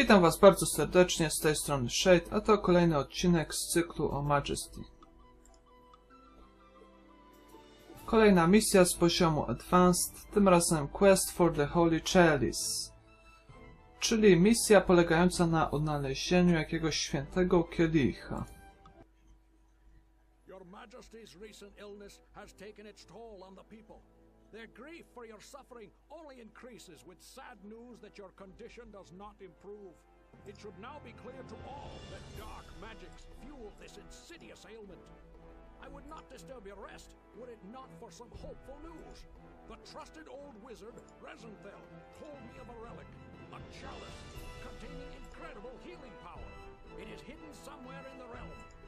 Witam Was bardzo serdecznie, z tej strony Shade, a to kolejny odcinek z cyklu o Majesty. Kolejna misja z poziomu Advanced, tym razem Quest for the Holy Chalice, czyli misja polegająca na odnalezieniu jakiegoś świętego kielicha. Your Majesty's recent illness has taken its toll on the people. Their grief for your suffering only increases with sad news that your condition does not improve. It should now be clear to all that dark magics fuel this insidious ailment. I would not disturb your rest were it not for some hopeful news. The trusted old wizard, Resenthel, told me of a relic, a chalice containing incredible healing power. It is hidden somewhere in the realm.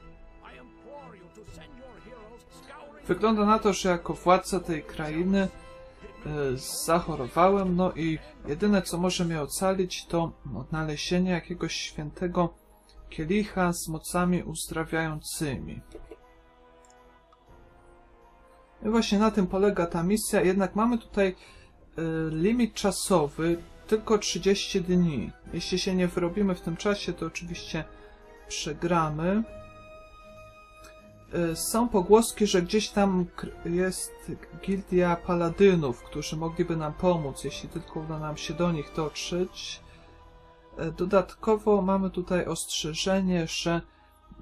Wygląda na to, że jako władca tej krainy e, zachorowałem, no i jedyne co może mnie ocalić to odnalezienie jakiegoś świętego kielicha z mocami uzdrawiającymi. I właśnie na tym polega ta misja, jednak mamy tutaj e, limit czasowy tylko 30 dni. Jeśli się nie wyrobimy w tym czasie, to oczywiście przegramy. E, Są pogłoski, że gdzieś tam jest gildia paladynów, którzy mogliby nam pomóc, jeśli tylko uda nam się do nich dotrzeć. E, Dodatkowo mamy tutaj ostrzeżenie, że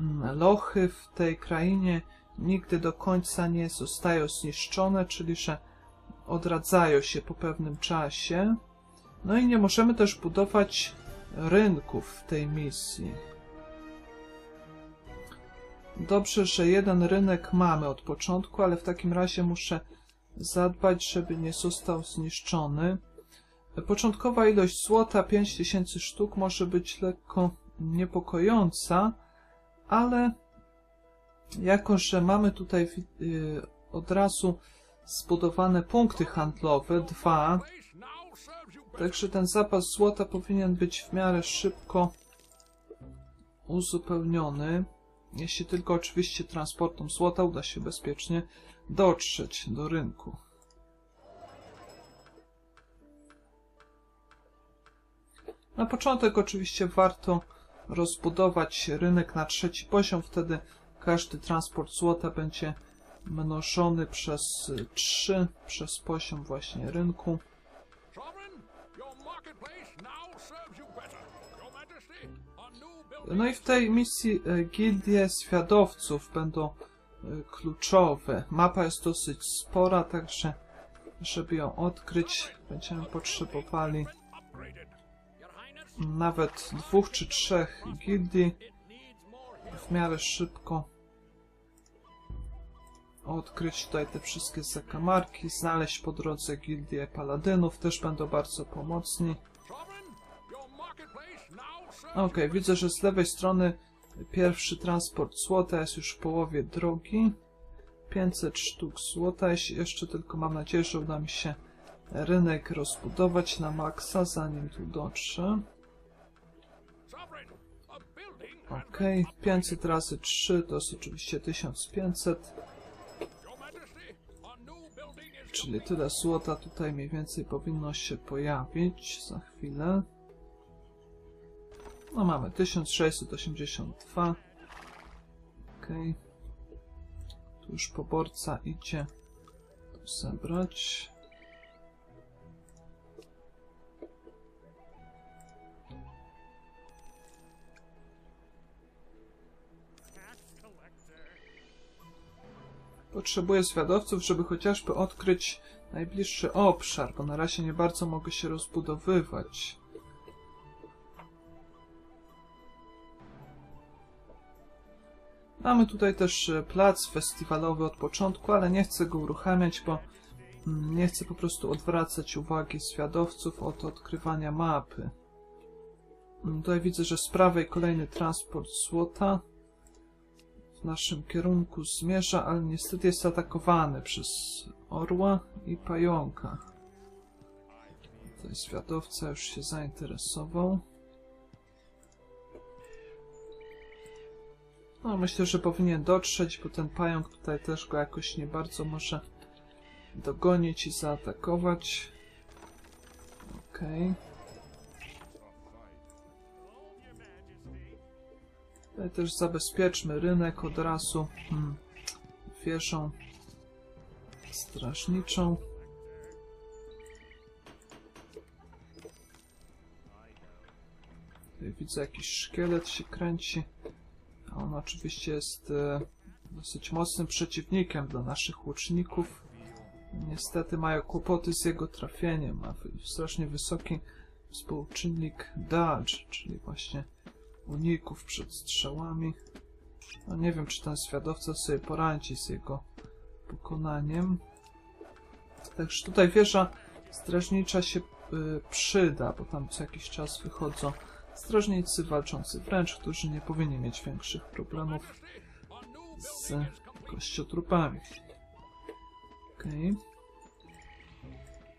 mm, lochy w tej krainie nigdy do końca nie zostają zniszczone, czyli że odradzają się po pewnym czasie. No i nie możemy też budować rynków w tej misji. Dobrze, że jeden rynek mamy od początku, ale w takim razie muszę zadbać, żeby nie został zniszczony. Początkowa ilość złota 5000 sztuk może być lekko niepokojąca, ale jako, że mamy tutaj y, od razu zbudowane punkty handlowe, dwa. Także ten zapas złota powinien być w miarę szybko uzupełniony. Jeśli tylko oczywiście transportem złota uda się bezpiecznie dotrzeć do rynku. Na początek oczywiście warto rozbudować rynek na trzeci poziom, wtedy każdy transport złota będzie mnożony przez 3 przez poziom właśnie rynku. No i w tej misji e, gildie zwiadowców będą e, kluczowe. Mapa jest dosyć spora, także żeby ją odkryć będziemy potrzebowali nawet dwóch czy trzech gildii w miarę szybko odkryć tutaj te wszystkie zakamarki, znaleźć po drodze gildię paladynów, też będą bardzo pomocni. Serves Okej, widzę, że z lewej strony pierwszy transport złota jest już w połowie drogi. 500 sztuk złota, jeszcze tylko mam nadzieję, że uda mi się rynek rozbudować na maksa, zanim tu dotrze. Okej, 500 razy 3 to jest oczywiście 1500, Your Majesty, a new building is czyli tyle złota tutaj mniej więcej powinno się pojawić za chwilę. No mamy 1682. Okej. Tu już poborca idzie to zebrać. Potrzebuję zwiadowców, żeby chociażby odkryć najbliższy obszar, bo na razie nie bardzo mogę się rozbudowywać. Mamy tutaj też e, plac festiwalowy od początku, ale nie chcę go uruchamiać, bo mm, nie chcę po prostu odwracać uwagi zwiadowców od odkrywania mapy. Mm, Tutaj widzę, że z prawej kolejny transport złota w naszym kierunku zmierza, ale niestety jest atakowany przez orła i pająka. Tutaj zwiadowca już się zainteresował. No, myślę, że powinien dotrzeć, bo ten pająk tutaj też go jakoś nie bardzo może dogonić i zaatakować. Okej. Tutaj też zabezpieczmy rynek od razu hmm. wieżą strażniczą. Tutaj widzę jakiś szkielet się kręci. On oczywiście jest e, dosyć mocnym przeciwnikiem dla naszych łuczników. Niestety mają kłopoty z jego trafieniem. Ma strasznie wysoki współczynnik dodge, czyli właśnie uników przed strzałami. No nie wiem, czy ten świadowca sobie poradzi z jego pokonaniem. Także tutaj wieża strażnicza się y, przyda, bo tam co jakiś czas wychodzą strażnicy walczący wręcz, którzy nie powinni mieć większych problemów z kościotrupami. Okej.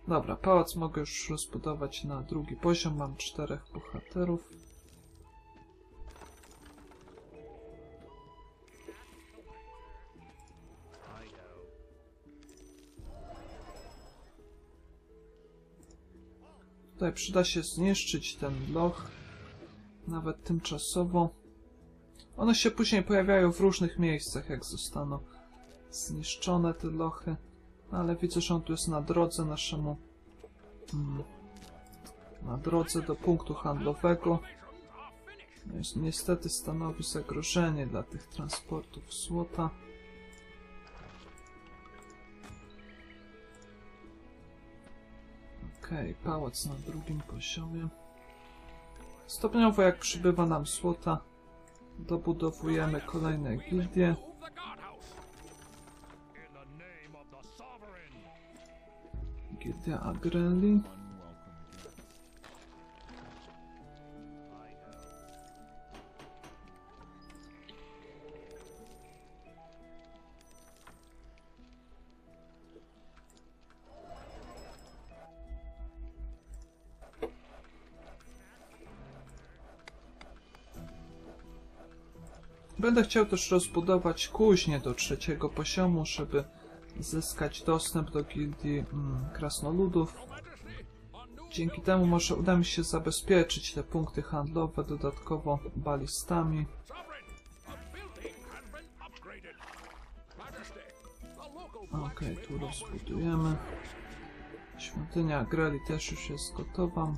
Dobra, pałac mogę już rozbudować na drugi poziom. Mam czterech bohaterów. Tutaj przyda się zniszczyć ten loch, nawet tymczasowo. One się później pojawiają w różnych miejscach, jak zostaną zniszczone te lochy. No, ale widzę, że on tu jest na drodze naszemu... Mm, na drodze do punktu handlowego. No niestety stanowi zagrożenie dla tych transportów złota. Okej, pałac na drugim poziomie. Stopniowo jak przybywa nam złota, dobudowujemy kolejne gildie. Move the Będę chciał też rozbudować kuźnię do trzeciego poziomu, żeby zyskać dostęp do gildii mm, krasnoludów. Dzięki temu może uda mi się zabezpieczyć te punkty handlowe dodatkowo balistami. Okej, tu rozbudujemy. Świątynia Agreli też już jest gotowa.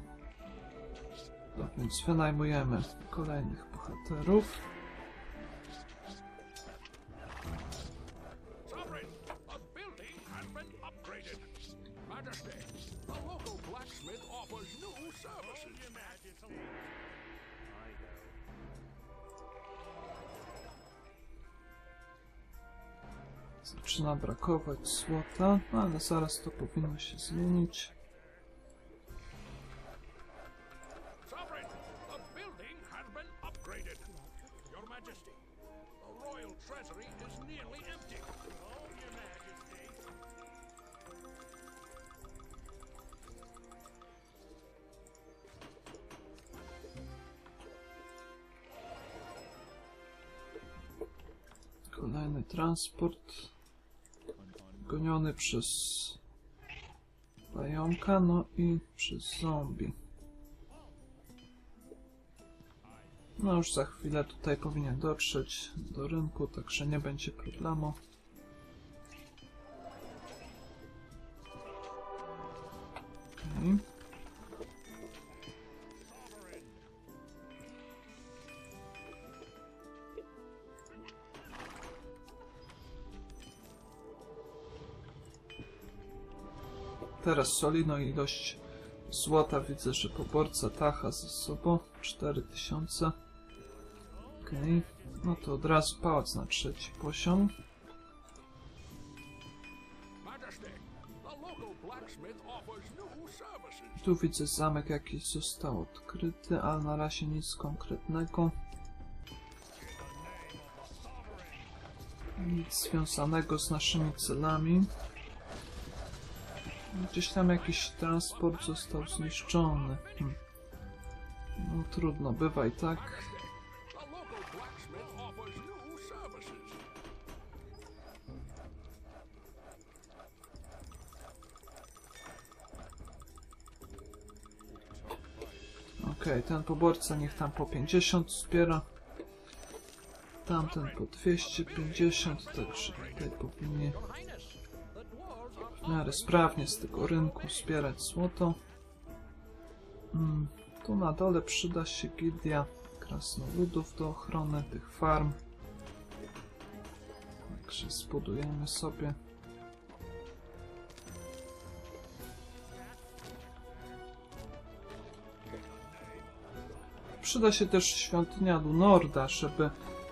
Tak więc wynajmujemy kolejnych bohaterów. Zaczyna brakować złota, no ale zaraz to powinno się zmienić. Oh. Kolejny transport. Goniony przez pająka, no i przez zombie. No już za chwilę tutaj powinien dotrzeć do rynku, także nie będzie problemu. Teraz solidną ilość złota widzę, że poborca tacha ze sobą. 4000. Okej. No to od razu pałac na trzeci poziom. Tu widzę zamek jakiś został odkryty, ale na razie nic konkretnego. Nic związanego z naszymi celami. Gdzieś tam jakiś transport został zniszczony. Hm. No trudno, bywa i tak. Okej, ten poborca niech tam po 50 zbiera. Tamten po 250, także tutaj powinni w miarę sprawnie z tego rynku zbierać złoto. Mm, tu na dole przyda się gildia krasnoludów do ochrony tych farm. Także zbudujemy sobie. Przyda się też świątynia Lunorda, żeby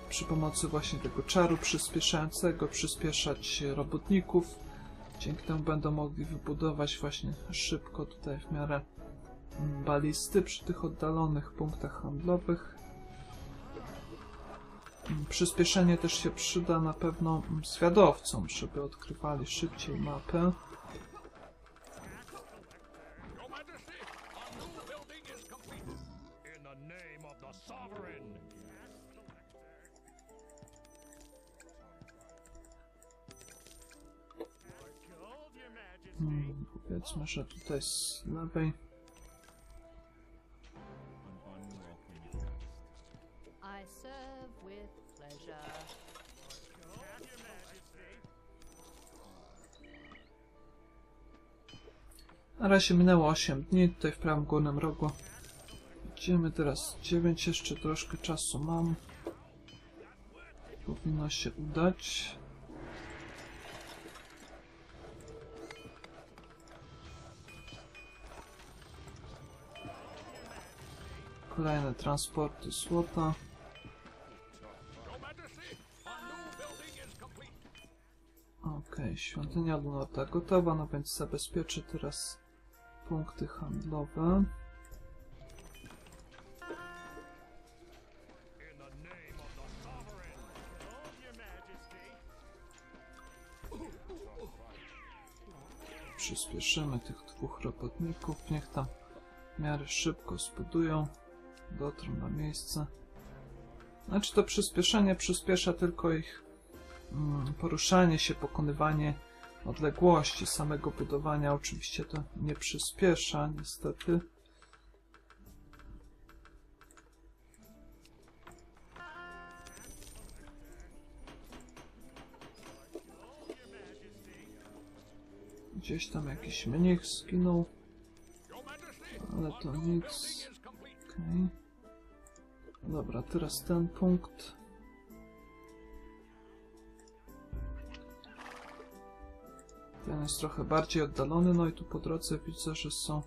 przy pomocy właśnie tego czaru przyspieszającego przyspieszać robotników. Dzięki temu będą mogli wybudować właśnie szybko tutaj w miarę balisty przy tych oddalonych punktach handlowych. Przyspieszenie też się przyda na pewno zwiadowcom, żeby odkrywali szybciej mapę. Mm, Powiedzmy, że tutaj z lewej. Na razie minęło 8 dni, tutaj w prawym górnym rogu. Idziemy teraz 9, jeszcze troszkę czasu mam. Powinno się udać. Kolejne transporty złota. Okej, świątynia Lunota gotowa, no więc zabezpieczę teraz punkty handlowe. Przyspieszymy tych dwóch robotników, niech tam w miarę szybko zbudują, dotrą na miejsce. Znaczy to przyspieszenie przyspiesza tylko ich mm, poruszanie się, pokonywanie odległości samego budowania. Oczywiście to nie przyspiesza, niestety. Gdzieś tam jakiś mnich Majesty, ale to nic. Okej. Dobra, teraz ten punkt. Ten jest trochę bardziej oddalony, no i tu po drodze widzę, że są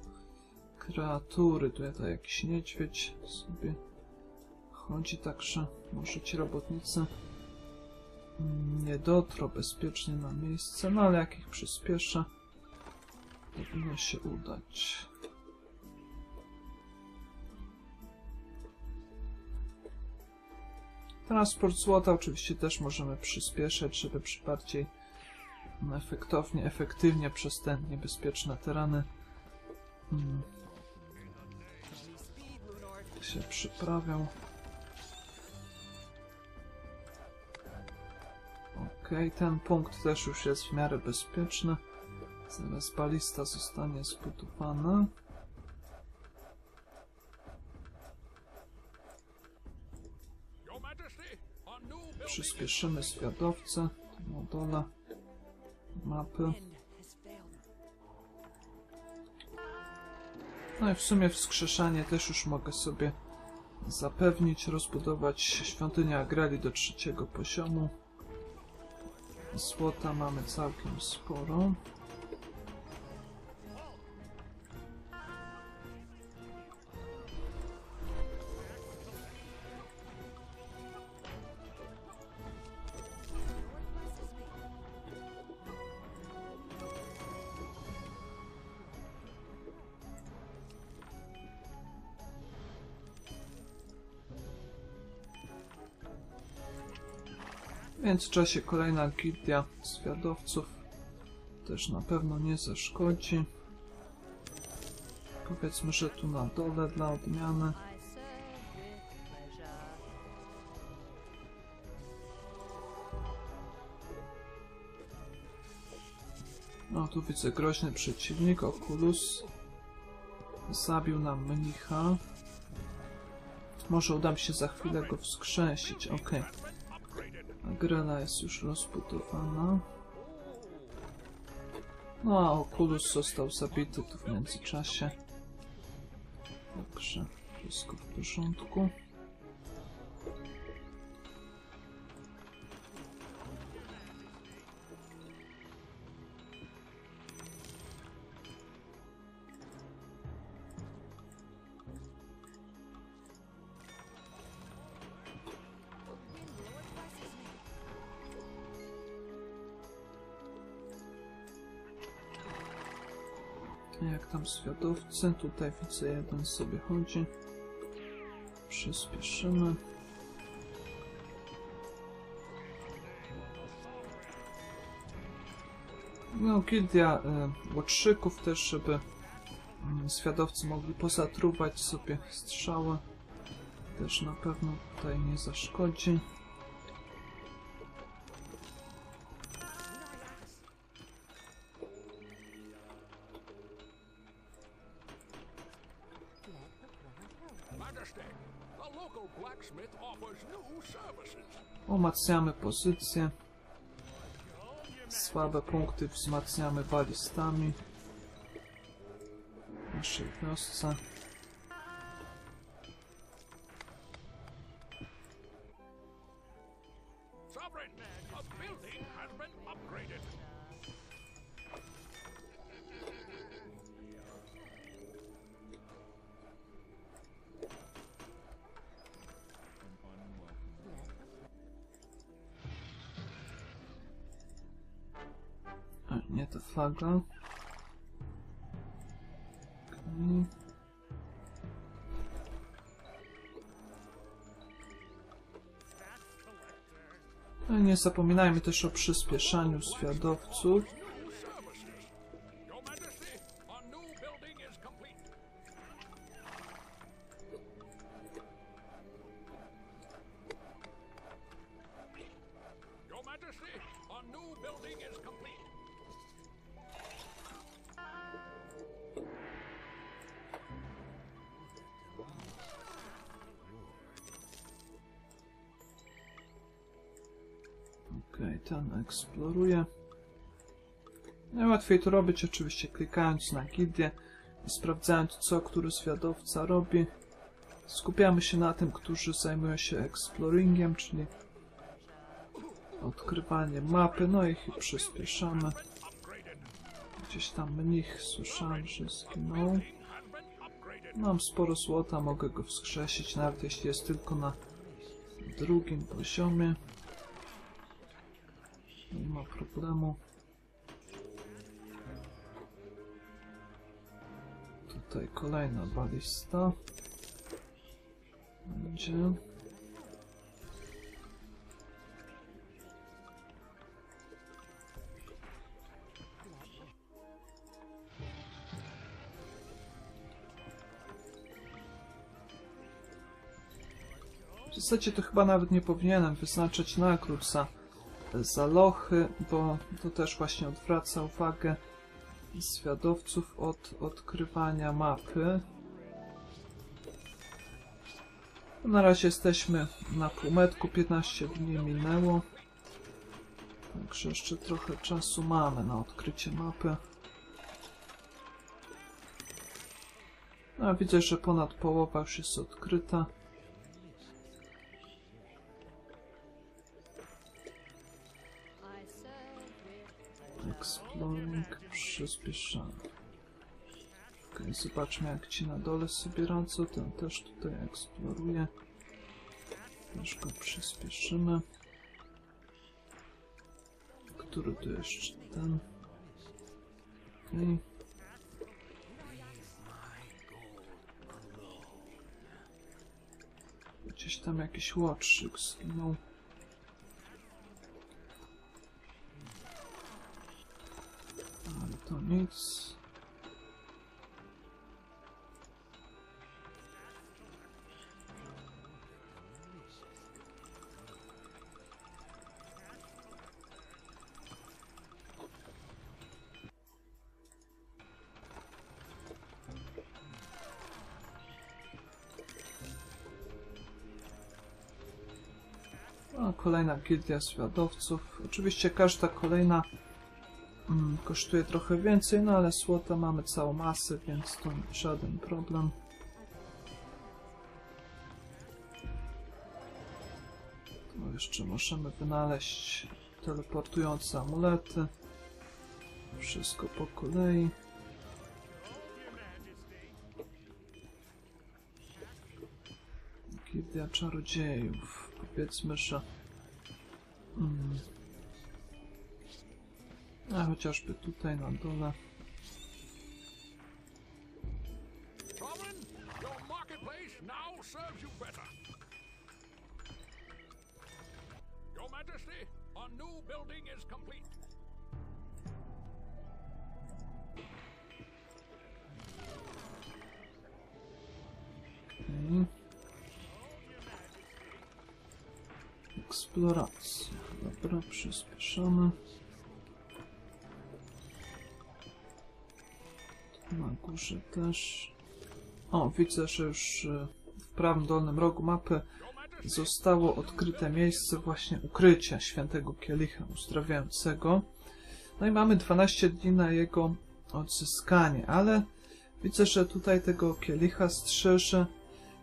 kreatury. Tu to jakiś niedźwiedź sobie chodzi, także może ci robotnicy nie dotrą bezpiecznie na miejsce, no ale jak ich przyspieszę, powinno się udać. Transport złota oczywiście też możemy przyspieszyć, żeby przy bardziej efektownie, efektywnie przez te niebezpieczne tereny mm, się przyprawiał. Okej, ten punkt też już jest w miarę bezpieczny. Zaraz balista zostanie zbudowana. Przyspieszymy na dole mapy. No i w sumie wskrzeszanie też już mogę sobie zapewnić, rozbudować świątynię Agreli do trzeciego poziomu. Złota mamy całkiem sporo. Międzyczasie kolejna gildia zwiadowców też na pewno nie zaszkodzi. Powiedzmy, że tu na dole dla odmiany. No tu widzę groźny przeciwnik, Oculus. Zabił nam mnicha. Może uda mi się za chwilę go wskrzesić, okej. Agrela jest już rozbudowana. No a Oculus został zabity tu w międzyczasie. Także wszystko w porządku. Jak tam świadowcy? Tutaj widzę jeden sobie chodzi. Przyspieszymy. No, gildia y, łotrzyków też, żeby mm, świadowcy mogli pozatruwać sobie strzały. Też na pewno tutaj nie zaszkodzi. Umacniamy pozycję. Słabe punkty wzmacniamy balistami. Naszej wiosce. Okej. No i nie zapominajmy też o przyspieszaniu świadowców. Okej, ten eksploruje. Najłatwiej to robić oczywiście klikając na gildię i sprawdzając co który zwiadowca robi. Skupiamy się na tym, którzy zajmują się exploringiem, czyli odkrywaniem mapy, no i ich przyspieszamy. Gdzieś tam mnich słyszałem, że zginął. Mam sporo złota, mogę go wskrzesić, nawet jeśli jest tylko na drugim poziomie. Problemu. Tutaj kolejna balista. Będzie. W zasadzie to chyba nawet nie powinienem wyznaczać nagród za, za lochy, bo to też właśnie odwraca uwagę zwiadowców od odkrywania mapy. Na razie jesteśmy na półmetku, 15 dni minęło. Także jeszcze trochę czasu mamy na odkrycie mapy. Widzę, że ponad połowa już jest odkryta. Przyspieszamy. Okej, zobaczmy jak ci na dole sobie radzą. Ten też tutaj eksploruje. Też go przyspieszymy. Który tu jeszcze ten? Okej. Gdzieś tam jakiś łotrzyk zginął. Nic. Kolejna gildia zwiadowców. Oczywiście każda kolejna kosztuje trochę więcej, no ale złota mamy całą masę, więc to żaden problem. Tu jeszcze możemy wynaleźć teleportujące amulety. Wszystko po kolei. Gildia czarodziejów. Powiedzmy, że... Mm, a chociażby tutaj na dole. Sovereign, your marketplace now Na górze też. O, widzę, że już e, w prawym dolnym rogu mapy zostało odkryte miejsce właśnie ukrycia świętego kielicha uzdrawiającego. No i mamy 12 dni na jego odzyskanie, ale widzę, że tutaj tego kielicha strzeże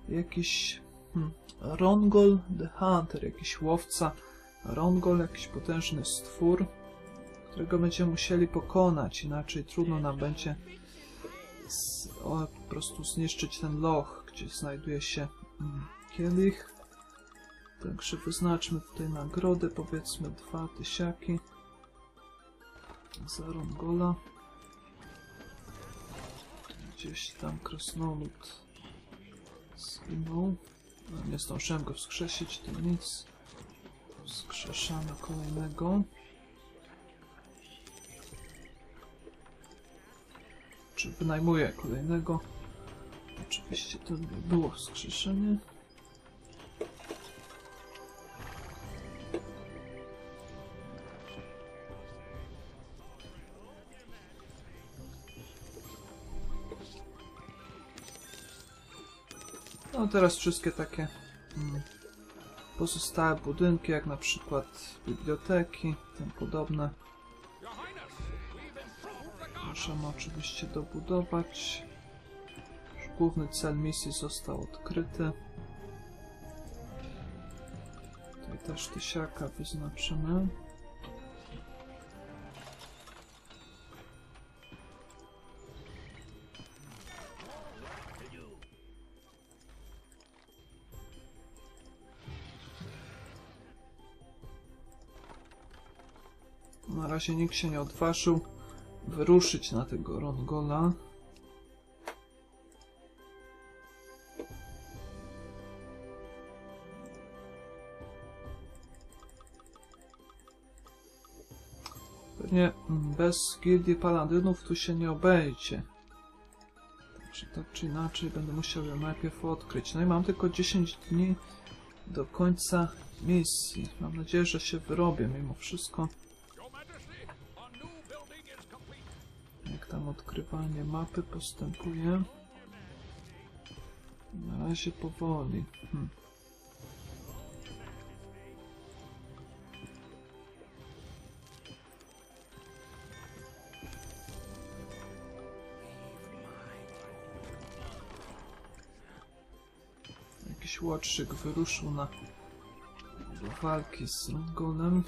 jakiś hmm, Rongol the Hunter, jakiś łowca Rongol, jakiś potężny stwór, którego będziemy musieli pokonać, inaczej trudno nam będzie o, po prostu zniszczyć ten loch, gdzie znajduje się mm, kielich. Także wyznaczmy tutaj nagrodę, powiedzmy dwa tysiaki za Rongola. Gdzieś tam krasnolud zginął. Nie zdążyłem go wskrzesić, to nic. Wskrzeszamy kolejnego. Czy wynajmuję kolejnego? Oczywiście to by było wskrzeszenie. No teraz wszystkie takie mm, pozostałe budynki, jak na przykład biblioteki, tym podobne, możemy oczywiście dobudować. Główny cel misji został odkryty. Tutaj też tysiaka wyznaczymy. Na razie nikt się nie odważył wyruszyć na tego Rongola. Pewnie bez gildii paladynów tu się nie obejdzie. Także tak czy inaczej będę musiał ją najpierw odkryć. No i mam tylko 10 dni do końca misji. Mam nadzieję, że się wyrobię mimo wszystko. Odkrywanie mapy postępuje? Na razie powoli. Hm. Jakiś łotrzyk wyruszył na do walki z Rongolem.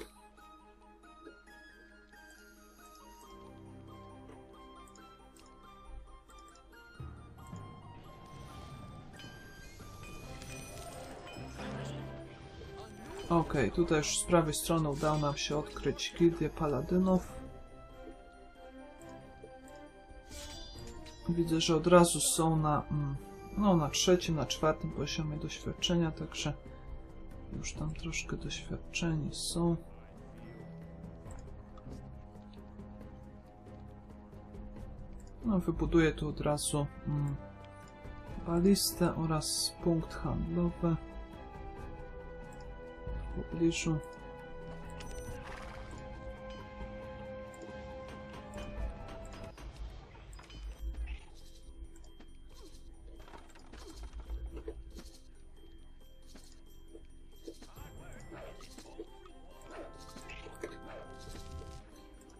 Okej, tutaj już z prawej strony udało nam się odkryć gildię paladynów. Widzę, że od razu są na, mm, no, na trzecim, na czwartym poziomie doświadczenia, także już tam troszkę doświadczeni są. No, wybuduję tu od razu mm, balistę oraz punkt handlowy w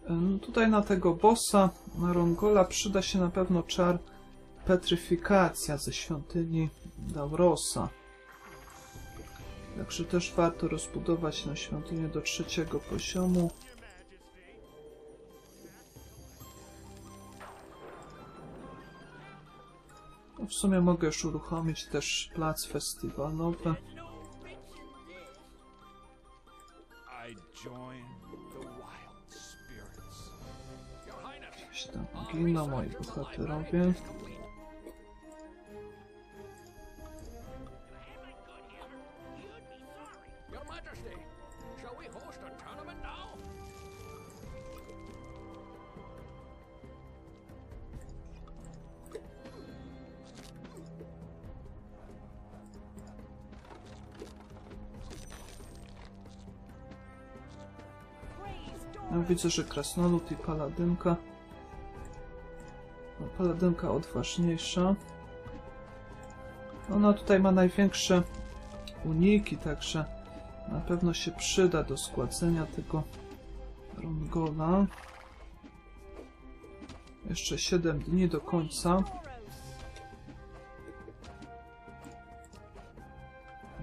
e, no tutaj na tego bossa, na Rongola, przyda się na pewno czar petryfikacja ze świątyni Daurosa. Także też warto rozbudować na świątynię do trzeciego poziomu. No w sumie mogę już uruchomić też plac festiwalowy. Gdzieś tam giną moi bohaterowie. Majesty, shall we host a tournament now? Ja widzę, że krasnolud i paladynka. No, paladynka odważniejsza. Ona tutaj ma największe uniki, także na pewno się przyda do składzenia tego rongola. Jeszcze 7 dni do końca.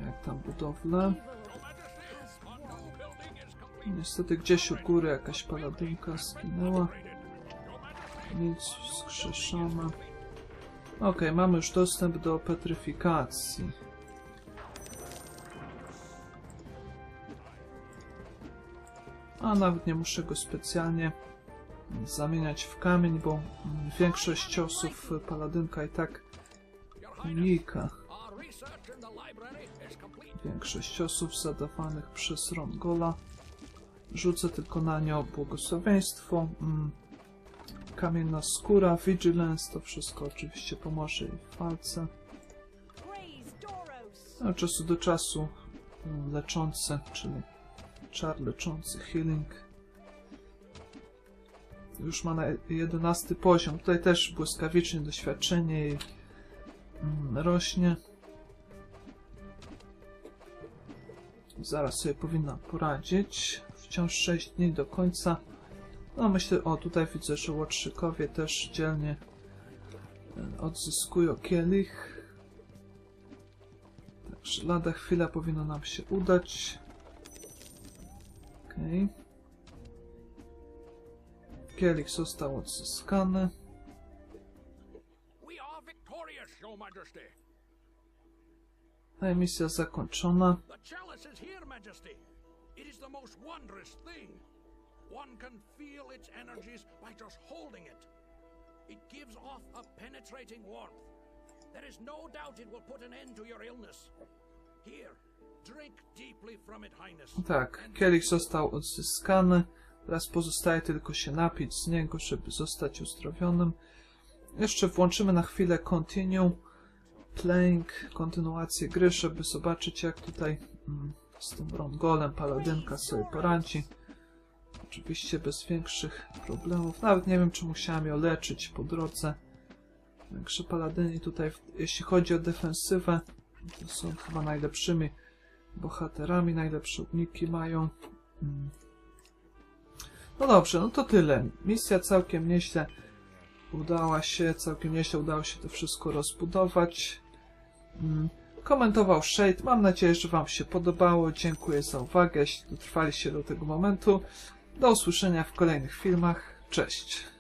Jak tam budowle? Niestety gdzieś u góry jakaś paladynka skinęła. Nic wskrzeszona. Okej, mamy już dostęp do petryfikacji. A nawet nie muszę go specjalnie zamieniać w kamień, bo większość ciosów paladynka i tak unika. Większość ciosów zadawanych przez Rongola. Rzucę tylko na nią błogosławieństwo. Mm. Kamienna skóra, vigilance, to wszystko oczywiście pomoże jej w walce. Od czasu do czasu leczący, czyli czar leczący, healing. Już ma na 11 poziom. Tutaj też błyskawicznie doświadczenie mm, rośnie. Zaraz sobie powinna poradzić. Wciąż 6 dni do końca. No myślę, o tutaj widzę, że łotrzykowie też dzielnie e, odzyskują kielich. Także lada chwila powinno nam się udać. Okej. Kielich został odzyskany. We are victorious, Your Majesty. No i misja zakończona. The chalice is here, Majesty. It is the most wondrous thing. One can feel its energies by just holding it. It gives off a penetrating warmth. There is no doubt it will put an end to your illness. Here, Tak, kielich został odzyskany. Teraz pozostaje tylko się napić z niego, żeby zostać uzdrowionym. Jeszcze włączymy na chwilę continue playing, kontynuację gry, żeby zobaczyć jak tutaj mm, z tym Rongolem paladynka sobie poradzi. Oczywiście bez większych problemów. Nawet nie wiem, czy musiałem ją leczyć po drodze. Także paladyni tutaj, jeśli chodzi o defensywę, to są chyba najlepszymi bohaterami, najlepsze uniki mają. Mm. No dobrze, no to tyle. Misja całkiem nieźle udała się, całkiem nieźle udało się to wszystko rozbudować. Mm. Komentował Shade. Mam nadzieję, że Wam się podobało. Dziękuję za uwagę, jeśli dotrwaliście do tego momentu. Do usłyszenia w kolejnych filmach. Cześć!